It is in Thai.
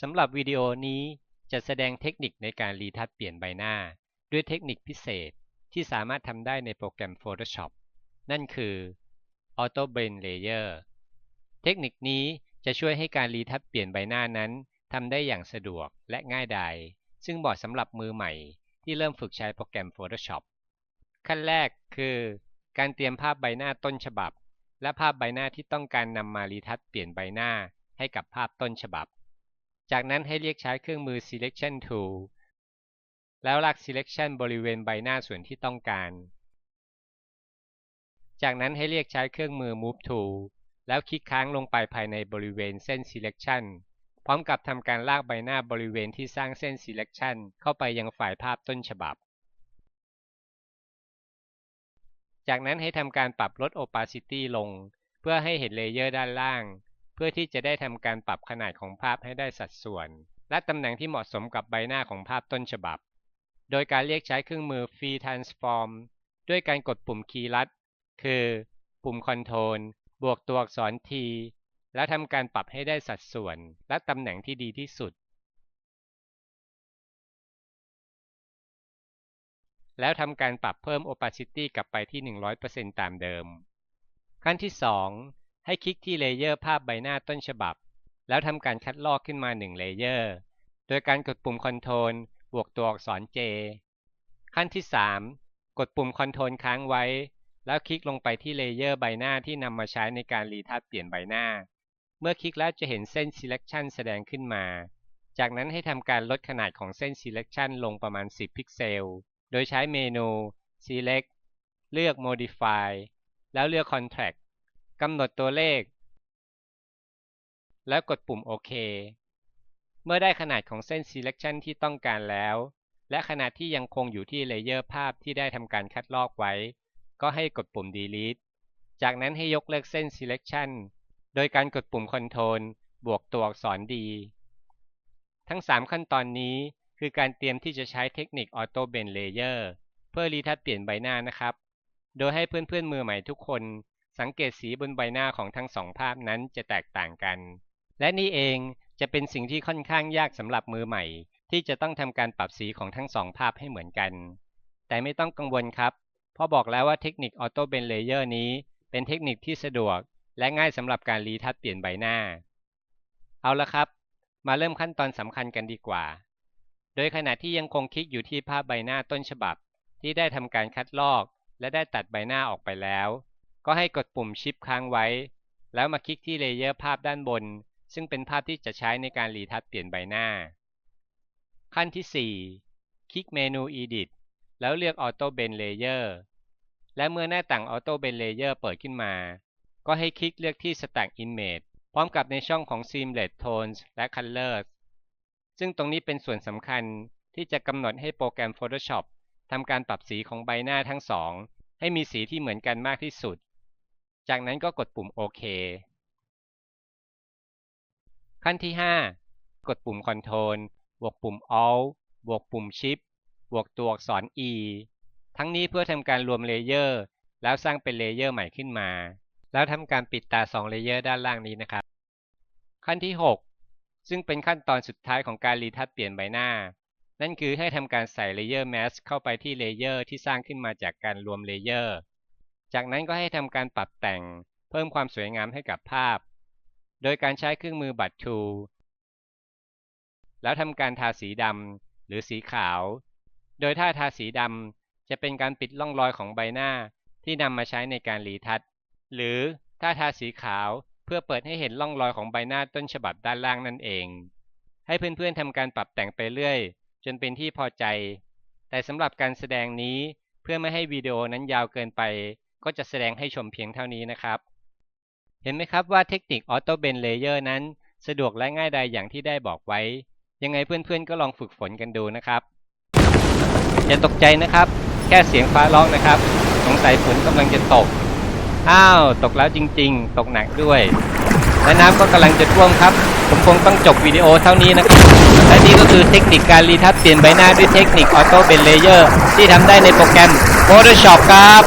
สำหรับวิดีโอนี้จะแสดงเทคนิคในการรีทัชเปลี่ยนใบหน้า ด้วยเทคนิคพิเศษที่สามารถทำได้ในโปรแกรม Photoshop นั่นคือ Auto Blend Layer เทคนิคนี้จะช่วยให้การรีทัชเปลี่ยนใบหน้านั้นทำได้อย่างสะดวกและง่ายดาย ซึ่งเหมาะสำหรับมือใหม่ที่เริ่มฝึกใช้โปรแกรม Photoshop ขั้นแรกคือ การเตรียมภาพใบหน้าต้นฉบับ และภาพใบหน้าที่ต้องการนำมารีทัชเปลี่ยนใบหน้าให้กับภาพต้นฉบับ จากนั้นให้เรียกใช้เครื่องมือ selection tool แล้วลาก selection บริเวณใบหน้าส่วนที่ต้องการ จากนั้นให้เรียกใช้เครื่องมือ move tool แล้วคลิกค้างลงไปภายในบริเวณเส้น selection พร้อมกับทำการลากใบหน้าบริเวณที่สร้างเส้น selection เข้าไปยังฝ่ายภาพต้นฉบับ จากนั้นให้ทำการปรับลด opacity ลง เพื่อให้เห็นเลเยอร์ด้านล่าง เพื่อที่จะได้ทำการปรับขนาดของภาพให้ได้สัดส่วน และตำแหน่งที่เหมาะสมกับใบหน้าของภาพต้นฉบับ โดยการเรียกใช้เครื่องมือ Free Transform ด้วยการกดปุ่มคีย์ลัด คือ ปุ่ม Ctrl บวกตัวอักษร T และทำการปรับให้ได้สัดส่วน และตำแหน่งที่ดีที่สุด แล้วทำการปรับเพิ่ม opacity กลับไปที่ 100%ตามเดิม ขั้นที่ 2 ให้คลิกที่เลเยอร์ภาพใบหน้าต้นฉบับ แล้วทำการคัดลอกขึ้นมา1เลเยอร์โดยการกดปุ่ม Ctrl บวกตัวอักษร J ขั้นที่ 3 กดปุ่ม Ctrl ค้างไว้ แล้วคลิกลงไปที่เลเยอร์ใบหน้าที่นำมาใช้ในการรีทัชเปลี่ยนใบหน้า เมื่อคลิกแล้วจะเห็นเส้น selection แสดงขึ้นมา จากนั้นให้ทำการลดขนาดของเส้น selection ลงประมาณ 10 พิกเซล โดยใช้เมนู select เลือก modify แล้วเลือก contract กำหนดตัวเลข แล้วกดปุ่มโอเค เมื่อได้ขนาดของเส้น selection ที่ต้องการแล้ว และขนาดที่ยังคงอยู่ที่เลเยอร์ภาพที่ได้ทำการคัดลอกไว้ ก็ให้กดปุ่ม delete จากนั้นให้ยกเลิกเส้น selection โดยการกดปุ่ม Control บวกตัวอักษร D ทั้ง 3 ขั้นตอนนี้คือการเตรียมที่จะใช้เทคนิค Auto Bend Layer เพื่อรีทัชเปลี่ยนใบหน้านะครับ โดยให้เพื่อนๆมือใหม่ทุกคน สังเกตสีบนใบหน้าของทั้งสองภาพนั้นจะแตกต่างกัน และนี่เองจะเป็นสิ่งที่ค่อนข้างยากสำหรับมือใหม่ ที่จะต้องทำการปรับสีของทั้งสองภาพให้เหมือนกัน แต่ไม่ต้องกังวลครับ เพราะบอกแล้วว่าเทคนิค Auto Blend Layer นี้ เป็นเทคนิคที่สะดวก และง่ายสำหรับการรีทัชเปลี่ยนใบหน้า เอาละครับ มาเริ่มขั้นตอนสำคัญกันดีกว่า โดยขณะที่ยังคงคลิกอยู่ที่ภาพใบหน้าต้นฉบับ ที่ได้ทำการคัดลอก และได้ตัดใบหน้าออกไปแล้ว ก็ให้กดปุ่มชิปค้างไว้ แล้วมาคลิกที่เลเยอร์ภาพด้านบน ซึ่งเป็นภาพที่จะใช้ในการรีทัชเปลี่ยนใบหน้า ขั้นที่ 4 คลิกเมนู Edit แล้วเลือก Auto Blend Layer และเมื่อหน้าต่าง Auto Blend Layer เปิดขึ้นมา ก็ให้คลิกเลือกที่ Stack Image พร้อมกับในช่องของ Seamless Tones และ Colors ซึ่งตรงนี้เป็นส่วนสำคัญที่จะกำหนดให้โปรแกรม Photoshop ทำการปรับสีของใบหน้าทั้งสองให้มีสีที่เหมือนกันมากที่สุด จากนั้นก็กดปุ่มโอเคขั้นที่ 5 กดปุ่ม Ctrl บวกปุ่ม Alt บวกปุ่ม Shift บวกตัวอักษร E ทั้งนี้เพื่อทำการรวมเลเยอร์ แล้วสร้างเป็นเลเยอร์ใหม่ขึ้นมา แล้วทำการปิดตา 2 เลเยอร์ด้านล่างนี้นะครับ ขั้นที่ 6 ซึ่งเป็นขั้นตอนสุดท้ายของการรีทัชเปลี่ยนใบหน้า นั่นคือให้ทำการใส่เลเยอร์แมสเข้าไปที่เลเยอร์ที่สร้างขึ้นมาจากการรวมเลเยอร์ จากนั้นก็ให้ทำการปรับแต่งเพิ่มความสวยงามให้กับภาพ โดยการใช้เครื่องมือบัตร Tool แล้วทำการทาสีดำหรือสีขาว โดยถ้าทาสีดำจะเป็นการปิดร่องรอยของใบหน้าที่นำมาใช้ในการรีทัชหรือถ้าทาสีขาวเพื่อเปิดให้เห็นร่องรอยของใบหน้าต้นฉบับด้านล่างนั่นเอง ให้เพื่อนๆทำการปรับแต่งไปเรื่อย จนเป็นที่พอใจ แต่สำหรับการแสดงนี้เพื่อไม่ให้วิดีโอนั้นยาวเกินไป ก็จะแสดงให้ชมเพียงเท่านี้นะครับ เห็นไหมครับว่าเทคนิค Auto Blend Layer นั้น สะดวกและง่ายดายอย่างที่ได้บอกไว้ ยังไงเพื่อนๆก็ลองฝึกฝนกันดูนะครับ อย่าตกใจนะครับ แค่เสียงฟ้าร้องนะครับ สงสัยฝนกำลังจะตก อ้าว ตกแล้วจริง ๆ ตกหนักด้วย และน้ำก็กำลังจะท่วมครับ ผมคงต้องจบวิดีโอเท่านี้นะครับ และนี่ก็คือเทคนิคการรีทัชเปลี่ยนใบหน้าด้วยเทคนิค Auto Blend Layer ที่ทำได้ในโปรแกรม Photoshop ครับ